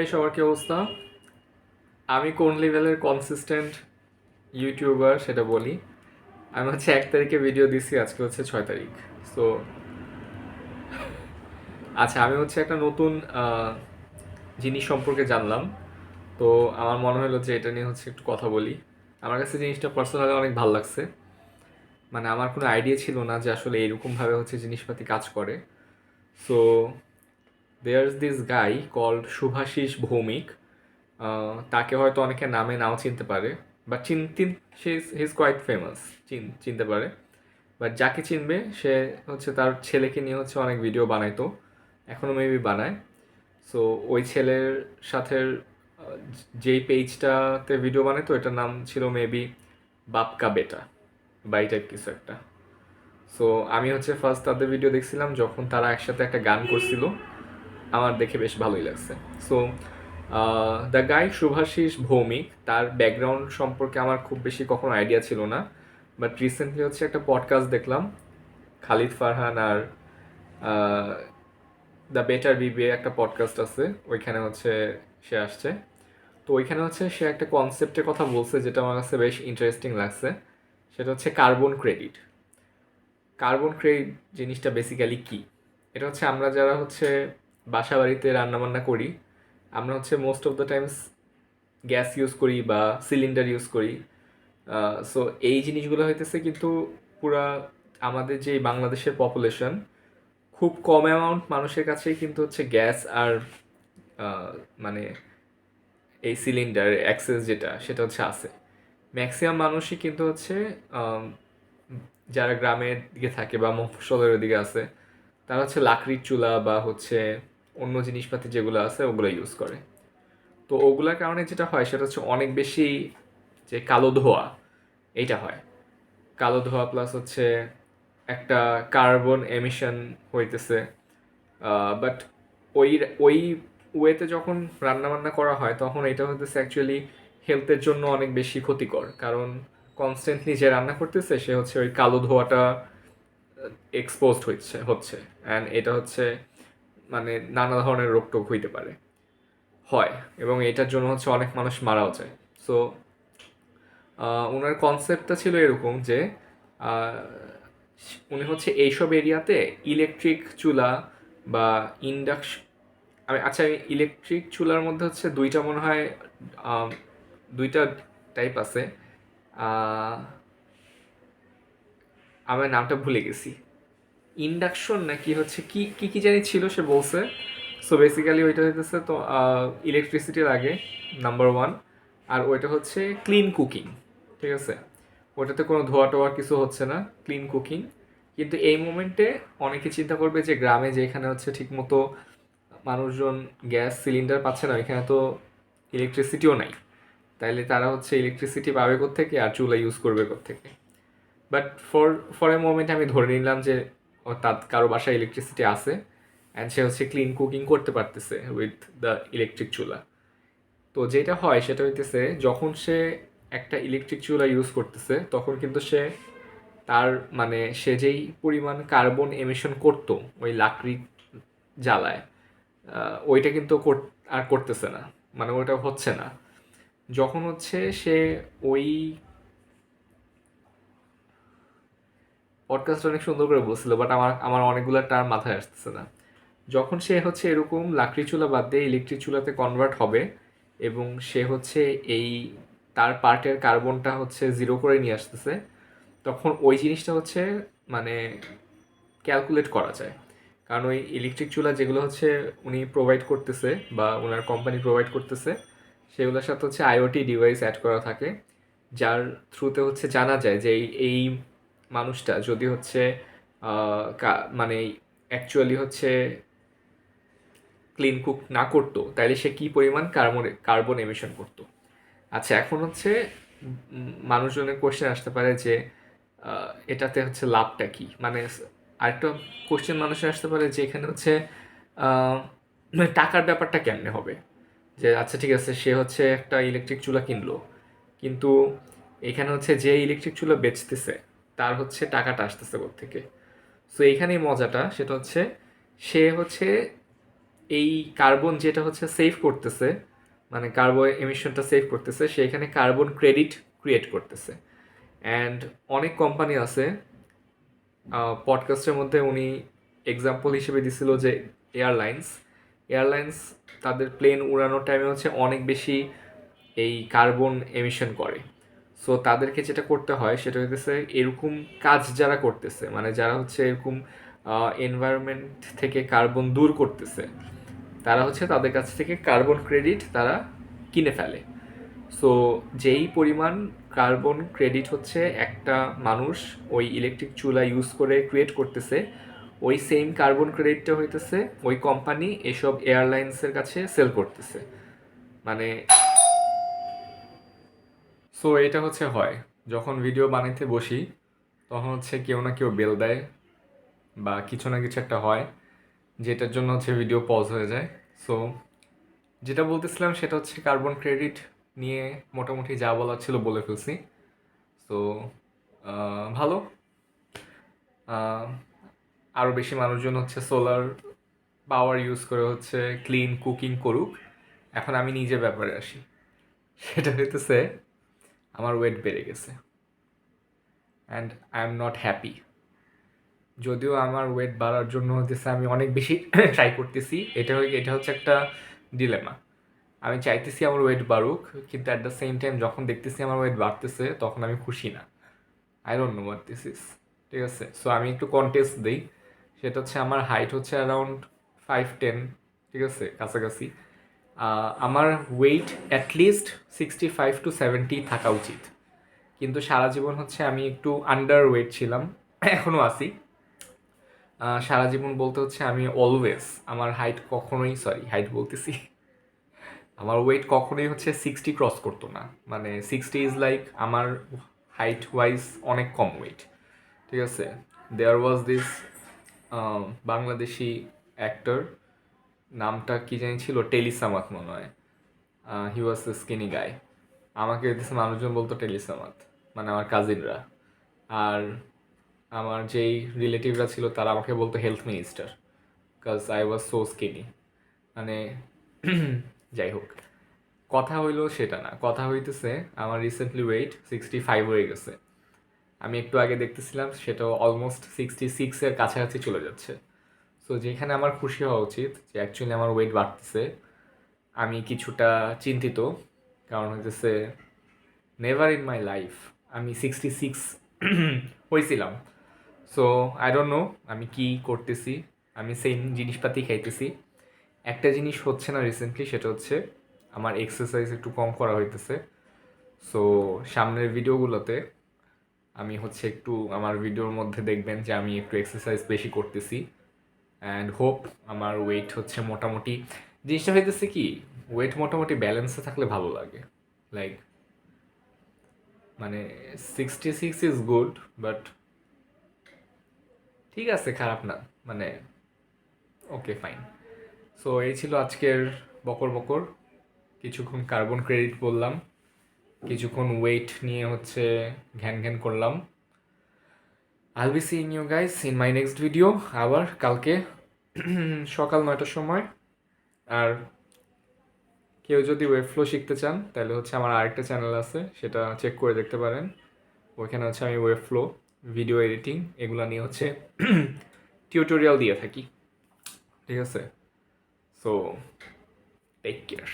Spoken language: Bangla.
এই সবার কি অবস্থা? আমি কোন লেভেলের কনসিস্টেন্ট ইউটিউবার সেটা বলি। আমি হচ্ছে এক তারিখে ভিডিও দিছি, আজকে হচ্ছে ছয় তারিখ। সো আচ্ছা আমি হচ্ছে একটা নতুন জিনিস সম্পর্কে জানলাম। তো আমার মনে হলো যে এটা নিয়ে হচ্ছে একটু কথা বলি। আমার কাছে জিনিসটা পার্সোনালি অনেক ভালো লাগছে। মানে আমার কোনো আইডিয়া ছিল না যে আসলে এরকমভাবে হচ্ছে জিনিসপাতি কাজ করে। So there is this guy called Shubhashis Bhowmik তাকে হয়তো অনেকে নামে নাও চিনতে পারে বা চিন সে ইজ কোয়াইট ফেমাস চিন, চিনতে পারে। বাট যাকে চিনবে, সে হচ্ছে তার ছেলেকে নিয়ে হচ্ছে অনেক ভিডিও বানাইতো এখনও মেবি বানায়। সো ওই ছেলের সাথে যেই পেজটাতে ভিডিও বানাইতো, এটার নাম ছিল মেবি বাপকা বেটা বা এই টাইপ কিছু একটা। সো আমি হচ্ছে ফার্স্ট তাদের ভিডিও দেখছিলাম, যখন তারা একসাথে একটা গান করছিল। আমার দেখে বেশ ভালোই লাগছে। So the guy Shubhashis Bhowmik, তার ব্যাকগ্রাউন্ড সম্পর্কে আমার খুব বেশি কখনো আইডিয়া ছিল না বাট রিসেন্টলি হচ্ছে একটা পডকাস্ট দেখলাম, খালিদ ফারহান আর দ্য বেটার বিবিএ একটা পডকাস্ট আছে, ওইখানে হচ্ছে সে আসছে। তো ওইখানে হচ্ছে সে একটা কনসেপ্টের কথা বলছে, যেটা আমার কাছে বেশ ইন্টারেস্টিং লাগছে, সেটা হচ্ছে কার্বন ক্রেডিট কার্বন ক্রেডিট জিনিসটা বেসিক্যালি কি? এটা হচ্ছে আমরা যারা হচ্ছে বাসা বাড়িতে রান্নাবান্না করি। আমরা হচ্ছে most of the times gas use করি বা সিলিন্ডার ইউজ করি। সো এই জিনিসগুলো হইতেছে কিন্তু পুরা আমাদের যে বাংলাদেশের পপুলেশন খুব কম অ্যামাউন্ট মানুষের কাছেই কিন্তু হচ্ছে গ্যাস আর মানে এই সিলিন্ডার অ্যাক্সেস যেটা, সেটা হচ্ছে আছে। ম্যাক্সিমাম মানুষই কিন্তু হচ্ছে যারা গ্রামের দিকে থাকে বা মফস্বলের দিকে আছে, তারা হচ্ছে লাকড়ির চুলা বা হচ্ছে অন্য জিনিসপাতি যেগুলো আছে ওগুলো ইউজ করে। তো ওগুলোর কারণে যেটা হয়, সেটা হচ্ছে অনেক বেশি যে কালো ধোয়া, এইটা হয়। কালো ধোয়া প্লাস হচ্ছে একটা কার্বন এমিশন হইতেছে। বাট ওই ওই ওয়েতে যখন রান্নাবান্না করা হয়, তখন এটা হইতেছে অ্যাকচুয়ালি হেলথের জন্য অনেক বেশি ক্ষতিকর। কারণ কনস্ট্যান্টলি যে রান্না করতেছে, সে হচ্ছে ওই কালো ধোয়াটা এক্সপোজড হচ্ছে হচ্ছে। অ্যান্ড এটা হচ্ছে মানে নানা ধরনের রোগ টোগ হইতে পারে। হয়, এবং এটার জন্য হচ্ছে অনেক মানুষ মারাও যায়। সো ওনার কনসেপ্টটা ছিল এরকম যে উনি হচ্ছে এইসব এরিয়াতে ইলেকট্রিক চুলা বা ইন্ডাকশন আমি আচ্ছা ইলেকট্রিক চুলার মধ্যে হচ্ছে দুইটা মনে হয় দুইটা টাইপ আছে। আমার নামটা ভুলে গেছি। ইন্ডাকশন নাকি হচ্ছে কি কি কি জানি ছিল সে বলছে। সো বেসিক্যালি ওইটা হইতেছে তো ইলেকট্রিসিটি লাগে নাম্বার ওয়ান আর ওইটা হচ্ছে ক্লিন কুকিং ঠিক আছে? ওটাতে কোনো ধোয়া টোয়া কিছু হচ্ছে না ক্লিন কুকিং কিন্তু এই মোমেন্টে অনেকে চিন্তা করবে যে গ্রামে যেখানে হচ্ছে ঠিকমতো মানুষজন গ্যাস সিলিন্ডার পাচ্ছে না এখানে তো ইলেকট্রিসিটিও নাই। তাইলে তারা হচ্ছে ইলেকট্রিসিটি পাবে থেকে আর চুলা ইউজ করবে থেকে but for for a moment আমি ধরে নিলাম যে তার কারও বাসায় ইলেকট্রিসিটি আছে অ্যান্ড সে হচ্ছে ক্লিন কুকিং করতে পারতেছে উইথ দ্য ইলেকট্রিক চুলা। তো যেটা হয় সেটা হইতেছে, যখন সে একটা ইলেকট্রিক চুলা ইউজ করতেছে, তখন কিন্তু সে তার মানে সে যেই পরিমাণ কার্বন এমিশন করতো ওই লাকড়ি জ্বালায় ওইটা কিন্তু আর করতেছে না। মানে ওইটা হচ্ছে না। যখন হচ্ছে সে ওই পডকাস্ট অনেক সুন্দর করে বলছিল বাট আমার আমার অনেকগুলো টার্ম মাথায় আসতেছে না। যখন সে হচ্ছে এরকম লাকড়ি চুলা বাদ দিয়ে ইলেকট্রিক চুলাতে কনভার্ট হবে এবং সে হচ্ছে এই, তার পার্টের কার্বনটা হচ্ছে জিরো করে নিয়ে আসতেছে, তখন ওই জিনিসটা হচ্ছে মানে ক্যালকুলেট করা যায়। কারণ ওই ইলেকট্রিক চুলা যেগুলো হচ্ছে উনি প্রোভাইড করতেছে বা ওনার কোম্পানি প্রোভাইড করতেছে, সেগুলোর সাথে হচ্ছে আইওটি ডিভাইস অ্যাড করা থাকে, যার থ্রুতে হচ্ছে জানা যায় যে এই এই মানুষটা, যদি হচ্ছে মানে অ্যাকচুয়ালি হচ্ছে ক্লিন কুক না করতো তাহলে সে কী পরিমাণ কার্বন কার্বন এমিশন করতো? আচ্ছা এখন হচ্ছে মানুষজনের কোশ্চেন আসতে পারে যে এটাতে হচ্ছে লাভটা কি? মানে আরেকটা কোশ্চেন মানুষের আসতে পারে যে, এখানে হচ্ছে মানে টাকার ব্যাপারটা কেমনে হবে? যে আচ্ছা ঠিক আছে, সে হচ্ছে একটা ইলেকট্রিক চুলা কিনলো, কিন্তু এখানে হচ্ছে যে ইলেকট্রিক চুলা বেচতেছে তার হচ্ছে টাকাটা আসতেছে ওর থেকে। সো এইখানেই মজাটা, সেটা হচ্ছে সে হচ্ছে এই কার্বন যেটা হচ্ছে সেভ করতেছে মানে কার্বন এমিশনটা সেভ করতেছে, সে এখানে কার্বন ক্রেডিট ক্রিয়েট করতেছে। অ্যান্ড অনেক কোম্পানি আছে পডকাস্টের মধ্যে উনি এক্সাম্পল হিসেবে দিছিল যে এয়ারলাইন্স এয়ারলাইন্স তাদের প্লেন উড়ানোর টাইমে হচ্ছে অনেক বেশি এই কার্বন এমিশন করে। সো তাদেরকে যেটা করতে হয়, সেটা হইতেছে এরকম কাজ যারা করতেছে মানে যারা হচ্ছে এরকম এনভায়রনমেন্ট থেকে কার্বন দূর করতেছে, তারা হচ্ছে তাদের কাছ থেকে কার্বন ক্রেডিট তারা কিনে ফেলে। সো যেই পরিমাণ কার্বন ক্রেডিট হচ্ছে একটা মানুষ ওই ইলেকট্রিক চুলা ইউজ করে ক্রিয়েট করতেছে, ওই সেম কার্বন ক্রেডিটটা হইতেছে ওই কোম্পানি এসব এয়ারলাইন্সের কাছে সেল করতেছে। মানে সো এটা হচ্ছে হয়। যখন ভিডিও বানাইতে বসি, তখন হচ্ছে কেউ না কেউ বেল দেয় বা কিছু না কিছু একটা হয়, যেটার জন্য হচ্ছে ভিডিও পজ হয়ে যায়। সো যেটা বলতেছিলাম সেটা হচ্ছে কার্বন ক্রেডিট নিয়ে মোটামুটি যা বলার ছিল বলে ফেলছি। সো ভালো। আরও বেশি মানুষজন হচ্ছে সোলার পাওয়ার ইউজ করে হচ্ছে ক্লিন কুকিং করুক। এখন আমি নিজে ব্যাপারে আসি। সেটা হইতেছে আমার ওয়েট বেড়ে গেছে। And I am not happy যদিও আমার ওয়েট বাড়ার জন্য হতেছে আমি অনেক বেশি ট্রাই করতেছি, এটা এটা হচ্ছে একটা ডিলেমা আমি চাইতেছি আমার ওয়েট বাড়ুক, কিন্তু অ্যাট দ্য সেম টাইম যখন দেখতেছি আমার ওয়েট বাড়তেছে, তখন আমি খুশি না। I don't know what this is ঠিক আছে? সো আমি একটু কন্টেস্ট দিই। সেটা হচ্ছে আমার হাইট হচ্ছে অ্যারাউন্ড ফাইভ টেন ঠিক আছে? কাছাকাছি। আমার weight at least sixty five to seventy থাকা উচিত। কিন্তু সারা জীবন হচ্ছে আমি একটু আন্ডার ওয়েট ছিলাম এখনও আছি। সারা জীবন বলতে হচ্ছে আমি অলওয়েজ আমার হাইট কখনোই সরি হাইট বলতেছি। আমার ওয়েট কখনোই হচ্ছে সিক্সটি ক্রস করতো না। মানে সিক্সটি ইজ লাইক আমার হাইট ওয়াইজ অনেক কম ওয়েট ঠিক আছে? There was this Bangladeshi actor নামটা কি জানি ছিল? টেলিসামাত মনে হয়। হি ওয়াজ দ্য স্কিনি গাই আমাকে দিচ্ছে মানুষজন বলতো টেলিসামাত মানে আমার কাজিনরা আর আমার যেই রিলেটিভরা ছিল, তারা আমাকে বলতো health minister because I was so skinny মানে যাই হোক, কথা হইল সেটা না। কথা হইতেছে, আমার রিসেন্টলি ওয়েট সিক্সটি ফাইভ হয়ে গেছে। আমি একটু আগে দেখতেছিলাম সেটা অলমোস্ট সিক্সটি সিক্সের কাছাকাছি চলে যাচ্ছে। সো যেখানে আমার খুশি হওয়া উচিত, যে অ্যাকচুয়ালি আমার ওয়েট বাড়তেছে, আমি কিছুটা চিন্তিত। কারণ হইতেছে নেভার ইন মাই লাইফ আমি সিক্সটি সিক্স হয়েছিলাম সো আই ডোন্ট নো আমি কি করতেছি? আমি সেম জিনিসপাতি খাইতেছি। একটা জিনিস হচ্ছে না রিসেন্টলি সেটা হচ্ছে আমার এক্সারসাইজ একটু কম করা হইতেছে। সো সামনের ভিডিওগুলোতে আমি হচ্ছে একটু আমার ভিডিওর মধ্যে দেখবেন যে আমি একটু এক্সারসাইজ বেশি করতেছি। অ্যান্ড হোপ আমার ওয়েট হচ্ছে মোটামুটি, জিনিসটা হইতেছে কি ওয়েট মোটামুটি ব্যালেন্সে থাকলে ভালো লাগে। লাইক মানে sixty six is good but ঠিক আছে, খারাপ না মানে ওকে ফাইন সো এই ছিল আজকের বকর বকর। কিছুক্ষণ কার্বন ক্রেডিট বললাম, কিছুক্ষণ ওয়েট নিয়ে হচ্ছে ঘ্যান ঘ্যান করলাম। I'll be seeing you guys in my next video আবার কালকে সকাল নয়টার সময়। আর কেউ যদি ওয়েব ফ্লো শিখতে চান, তাহলে হচ্ছে আমার আরেকটা চ্যানেল আছে, সেটা চেক করে দেখতে পারেন। ওইখানে হচ্ছে আমি ওয়েব ফ্লো ভিডিও এডিটিং এগুলো নিয়ে হচ্ছে টিউটোরিয়াল দিয়ে থাকি। ঠিক আছে? So take care